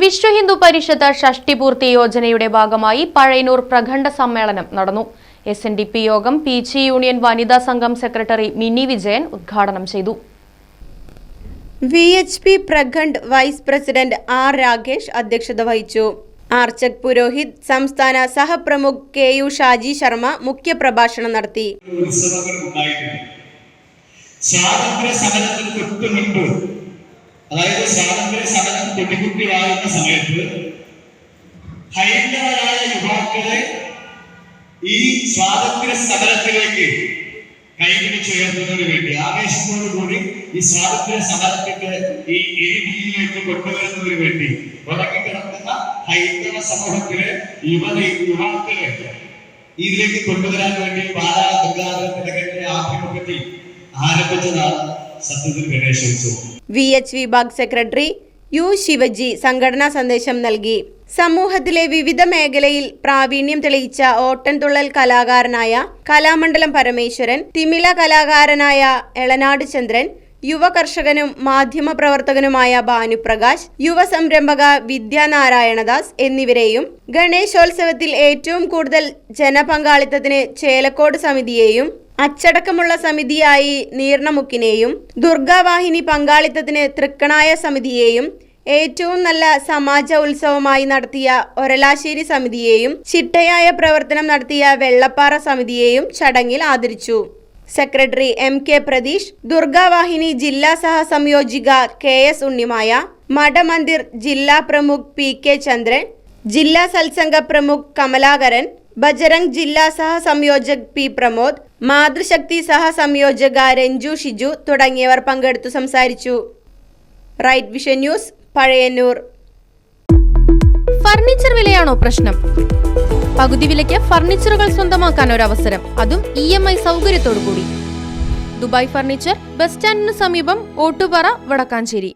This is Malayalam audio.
വിശ്വ ഹിന്ദു പരിഷത്ത് ഷഷ്ടിപൂർത്തി യോജനയുടെ ഭാഗമായി പഴയനൂർ പ്രഖണ്ഡ സമ്മേളനം നടന്നു. എസ് എൻ ഡി പി യോഗം പി ജി യൂണിയൻ വനിതാ സംഘം സെക്രട്ടറി മിനി വിജയൻ ഉദ്ഘാടനം ചെയ്തു. വി എച്ച് പി പ്രഖണ്ഡ് വൈസ് പ്രസിഡന്റ് ആർ രാകേഷ് അധ്യക്ഷത വഹിച്ചു. ആർച്ചക് പുരോഹിത് സംസ്ഥാന സഹപ്രമുഖ് കെ യു ഷാജി ശർമ്മ മുഖ്യപ്രഭാഷണം നടത്തി. സ്വാതന്ത്ര്യ സമരത്തിന് തൊട്ട് മുൻപ് അതായത് സ്വാതന്ത്ര്യ കൊടികുത്തിയാകുന്ന സമയത്ത് ഹൈന്ദവരായ യുവാക്കളെ ഈ സ്വാതന്ത്ര്യ സമരത്തിലേക്ക് കൈപിടിച്ചുയർത്തുന്നതിന് വേണ്ടി ആവേശത്തോടുകൂടി ഈ സ്വാതന്ത്ര്യ സമരത്തിന്റെ ഈ എരിതിയിലേക്ക് കൊണ്ടുവരുന്നതിന് വേണ്ടി ഉറങ്ങിക്കിടക്കുന്ന ഹൈന്ദവ സമൂഹത്തിലെ യുവതി യുവാക്കളെ ഇതിലേക്ക് കൊണ്ടുവരാൻ വേണ്ടി പാലാ ഗംഗാധര തിലകന്റെ ആഭിമുഖ്യത്തിൽ ആരംഭിച്ചതാണ് സത്യത്തിൽ ഗണേശോത്സവം. വി എച്ച് വിഭാഗ് സെക്രട്ടറി യു ശിവജി സംഘടനാ സന്ദേശം നൽകി. സമൂഹത്തിലെ വിവിധ മേഖലയിൽ പ്രാവീണ്യം തെളിയിച്ച ഓട്ടൻതുള്ളൽ കലാകാരനായ കലാമണ്ഡലം പരമേശ്വരൻ തിമില കലാകാരനായ എളനാട് ചന്ദ്രൻ യുവ കർഷകനും മാധ്യമ പ്രവർത്തകനുമായ ഭാനുപ്രകാശ് യുവ സംരംഭക വിദ്യാനാരായണദാസ് എന്നിവരെയും ഗണേശോത്സവത്തിൽ ഏറ്റവും കൂടുതൽ ജനപങ്കാളിത്തത്തിന് ചേലക്കോട് സമിതിയെയും അച്ചടക്കമുള്ള സമിതിയായി നീർണമുക്കിനെയും ദുർഗാവാഹിനി പങ്കാളിത്തത്തിന് തൃക്കണായ സമിതിയെയും ഏറ്റവും നല്ല സമാജ ഉത്സവമായി നടത്തിയ ഒരലാശ്ശേരി സമിതിയെയും ചിട്ടയായ പ്രവർത്തനം നടത്തിയ വെള്ളപ്പാറ സമിതിയെയും ചടങ്ങിൽ ആദരിച്ചു. Secretary M K Pratheesh Durgavahini ജില്ലാ സഹസംയോജിക കെ എസ് ഉണ്ണിമായ മഠമന്ദിർ ജില്ലാ പ്രമുഖ് പി കെ ചന്ദ്രൻ ജില്ലാ സത്സംഗ പ്രമുഖ് കമലാകരൻ ബജറംഗ് ജില്ലാ സഹസംയോജക് പി പ്രമോദ് മാതൃശക്തി സഹസംയോജക രഞ്ജു ഷിജു തുടങ്ങിയവർ പങ്കെടുത്തു സംസാരിച്ചു. Right vision news Pazhayannur. Furniture വിലയാണോ പ്രശ്നം? പകുതി വിലയ്ക്ക് ഫർണിച്ചറുകൾ സ്വന്തമാക്കാൻ ഒരു അവസരം അതും ഇ എം ഐ സൗകര്യത്തോടു കൂടി ദുബായ് ഫർണിച്ചർ ബസ് സ്റ്റാൻഡിന് സമീപം ഓട്ടുപാറ വടക്കാഞ്ചേരി.